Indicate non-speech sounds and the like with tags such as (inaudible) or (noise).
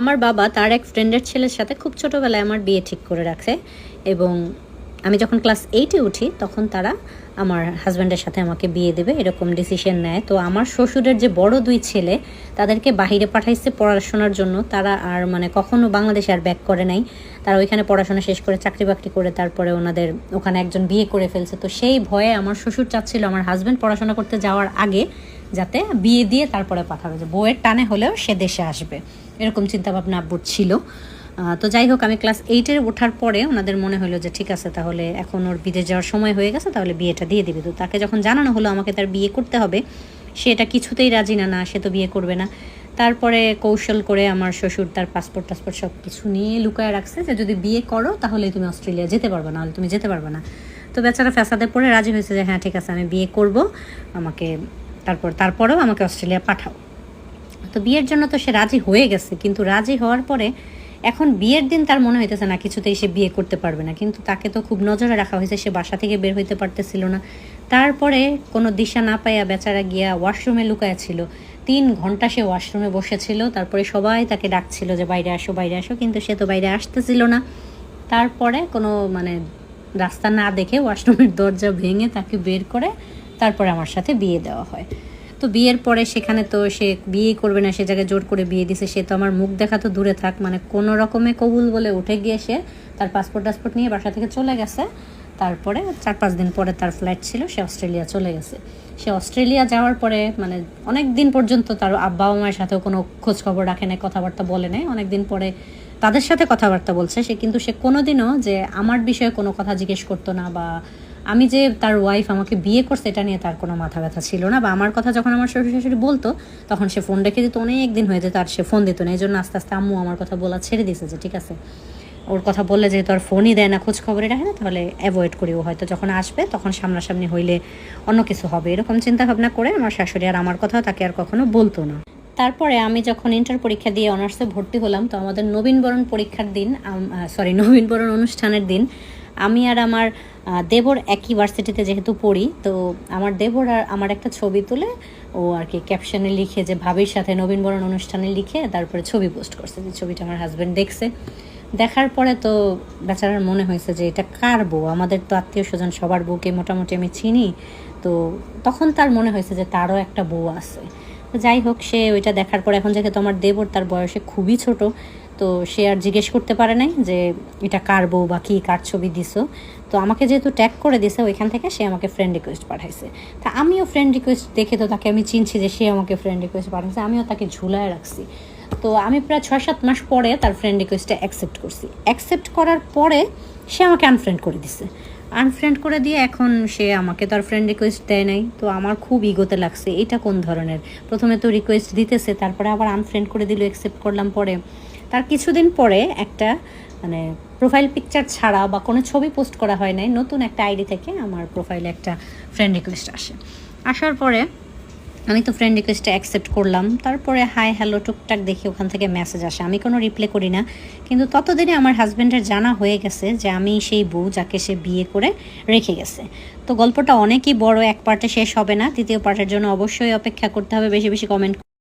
আমার বাবা তার এক ফ্রেন্ডের ছেলের সাথে খুব ছোটোবেলায় আমার বিয়ে ঠিক করে রাখে এবং আমি যখন ক্লাস এইটে উঠি, তখন তারা আমার হাজব্যান্ডের সাথে আমাকে বিয়ে দেবে, এরকম ডিসিশন নেয়। তো আমার শ্বশুরের যে বড় দুই ছেলে, তাদেরকে বাহিরে পাঠাইছে পড়াশোনার জন্য। তারা আর মানে কখনো বাংলাদেশে আর ব্যাক করে নাই। তারা ওইখানে পড়াশোনা শেষ করে চাকরি বাকরি করে তারপরে ওনাদের ওখানে একজন বিয়ে করে ফেলছে। তো সেই ভয়ে আমার শ্বশুর চাচ্ছিল আমার হাজব্যান্ড পড়াশোনা করতে যাওয়ার আগে যাতে বিয়ে দিয়ে তারপরে পাঠাবে। যে বউয়ের টানে হলেও সে দেশে আসবে। এরকম চিন্তাভাবনা আব্বুর ছিল। তো যাই হোক, আমি ক্লাস এইটের ওঠার পরে ওনাদের মনে হলো যে, ঠিক আছে, তাহলে এখন ওর বিদেশ যাওয়ার সময় হয়ে গেছে, তাহলে বিয়েটা দিয়ে দিবে। তো তাকে যখন জানানো হলো আমাকে তার বিয়ে করতে হবে, সে এটা কিছুতেই রাজি না না, সে তো বিয়ে করবে না। তারপরে কৌশল করে আমার শ্বশুর তার পাসপোর্ট টাসপোর্ট সব কিছু নিয়ে লুকায় রাখছে যে, যদি বিয়ে করো তাহলে তুমি অস্ট্রেলিয়া যেতে পারবে না তুমি যেতে পারবে না। তো বেচারা ফ্যাসাদে পড়ে রাজি হয়েছে যে হ্যাঁ ঠিক আছে, আমি বিয়ে করব। আমাকে তারপর, তারপরেও আমাকে অস্ট্রেলিয়া পাঠাও। তো বিয়ের জন্য তো সে রাজি হয়ে গেছে, কিন্তু রাজি হওয়ার পরে এখন বিয়ের দিন তার মনে হইতেছে না, কিছুতেই সে বিয়ে করতে পারবে না। কিন্তু তাকে তো খুব নজরে রাখা হয়েছে, সে বাসা থেকে বের হইতে পারতেছিল না। তারপরে কোনো দিশা না পাইয়া বেচারা গিয়া ওয়াশরুমে লুকায়া ছিল। তিন ঘণ্টা সে ওয়াশরুমে বসেছিল, তারপরে সবাই তাকে ডাকছিল যে, বাইরে আসো বাইরে আসো। কিন্তু সে তো বাইরে আসতেছিল না। তারপরে কোনো মানে রাস্তা না দেখে ওয়াশরুমের দরজা ভেঙে তাকে বের করে তারপরে আমার সাথে বিয়ে দেওয়া হয়। তো বিয়ের পরে সেখানে তো সে বিয়ে করবে না, সে জায়গায় জোর করে বিয়ে দিছে, সে তো আমার মুখ দেখা তো দূরে থাক মানে কোনো রকমে কবুল বলে উঠে গিয়ে সে তার পাসপোর্ট টাসপোর্ট নিয়ে বাসা থেকে চলে গেছে। তারপরে চার পাঁচ দিন পরে তার ফ্লাইট ছিল, সে অস্ট্রেলিয়া চলে গেছে। সে অস্ট্রেলিয়া যাওয়ার পরে মানে অনেক দিন পর্যন্ত তার আব্বা মায়ের সাথেও কোনো খোঁজ খবর রাখে নাই, কথাবার্তা বলে নাই। অনেক দিন পরে তাদের সাথে কথাবার্তা বলছে, সে কিন্তু সে কোনোদিনও যে আমার বিষয়ে কোনো কথা জিজ্ঞেস করতো না বা আমি যে তার ওয়াইফ আমাকে বিয়ে করছে এটা নিয়ে তার কোনো মাথা ব্যথা ছিল না বা আমার কথা যখন আমার শ্বশুর শাশুড়ি বলতো, তখন সে ফোন রেখে দিত, অনেক দিন হয়ে যেত আর সে ফোন দিত না। এই জন্য আস্তে আস্তে আম্মু আমার কথা বলা ছেড়ে দিয়েছে যে, ঠিক আছে। ওর কথা বললে যেহেতু আর ফোনই দেয় না খোঁজ খবরই রাখে না, তাহলে অ্যাভয়েড করি ও হয়তো। যখন আসবে, তখন সামনাসামনি হইলে অন্য কিছু হবে। এরকম চিন্তা ভাবনা করে আমার শাশুড়ি আর আমার কথা তাকে আর কখনো বলতো না। তারপরে আমি যখন ইন্টার পরীক্ষা দিয়ে অনার্সে ভর্তি হলাম, তো আমাদের নবীনবরণ পরীক্ষার দিন সরি (laughs) নবীনবরণ অনুষ্ঠানের দিন, আমি আর আমার দেবর একই ভার্সিটিতে যেহেতু পড়ি, তো আমার দেবর আর আমার একটা ছবি তুলে ও আর কি ক্যাপশনে লিখে যে ভাবির সাথে নবীনবরণ অনুষ্ঠানে লিখে তারপরে ছবি পোস্ট করছে যে ছবিটা আমার হাজব্যান্ড দেখছে। দেখার পরে তো বেচারার মনে হয়েছে যে এটা কার বউ? আমাদের তো আত্মীয় স্বজন সবার বউকে মোটামুটি আমি চিনি, তো তখন তার মনে হয়েছে যে তারও একটা বউ আছে। তো যাই হোক, সে ওইটা দেখার পর এখন যেহেতু আমার দেবর, তার বয়সে খুবই ছোট, তো সে আর জিজ্ঞেস করতে পারে নাই যে এটা কার বউ বা কী, কার ছবি দিছো। তো আমাকে যেহেতু ট্যাগ করে দিছে, ওইখান থেকে সে আমাকে ফ্রেন্ড রিকোয়েস্ট পাঠাইছে। তা আমিও ফ্রেন্ড রিকোয়েস্ট দেখে তো তাকে আমি চিনছি যে সে আমাকে ফ্রেন্ড রিকোয়েস্ট পাঠাইছে, আমিও তাকে ঝুলায় রাখছি। তো আমি প্রায় ছয় সাত মাস পরে তার ফ্রেন্ড রিকোয়েস্টটা অ্যাকসেপ্ট করছি। অ্যাকসেপ্ট করার পরে সে আমাকে আনফ্রেন্ড করে দিছে। আনফ্রেন্ড করে দিয়ে এখন সে আমাকে তো আর ফ্রেন্ড রিকোয়েস্ট দেয় নাই। তো আমার খুব ইগোতে লাগছে, এটা কোন ধরনের? প্রথমে তো রিকোয়েস্ট দিতেছে, তারপরে আবার আনফ্রেন্ড করে দিল অ্যাকসেপ্ট করলাম পরে। তার কিছুদিন পরে একটা মানে প্রোফাইল পিকচার ছাড়া বা কোনো ছবি পোস্ট করা হয় নাই, নতুন একটা আইডি থেকে আমার প্রোফাইলে একটা ফ্রেন্ড রিকোয়েস্ট আসে। আসার পরে আমি তো ফ্রেন্ড রিকোয়েস্টটা অ্যাকসেপ্ট করলাম। তারপরে হাই হ্যালো টুকটাক দেখি, ওখান থেকে মেসেজ আসে। আমি কোনো রিপ্লাই করি না। কিন্তু ততদিনে আমার হাজব্যান্ডের জানা হয়ে গেছে যে, আমি সেই বউ যাকে সে বিয়ে করে রেখে গেছে। তো গল্পটা অনেকই বড়, এক পার্টে শেষ হবে না। তৃতীয় পার্টের জন্য অবশ্যই অপেক্ষা করতে হবে, বেশি বেশি কমেন্ট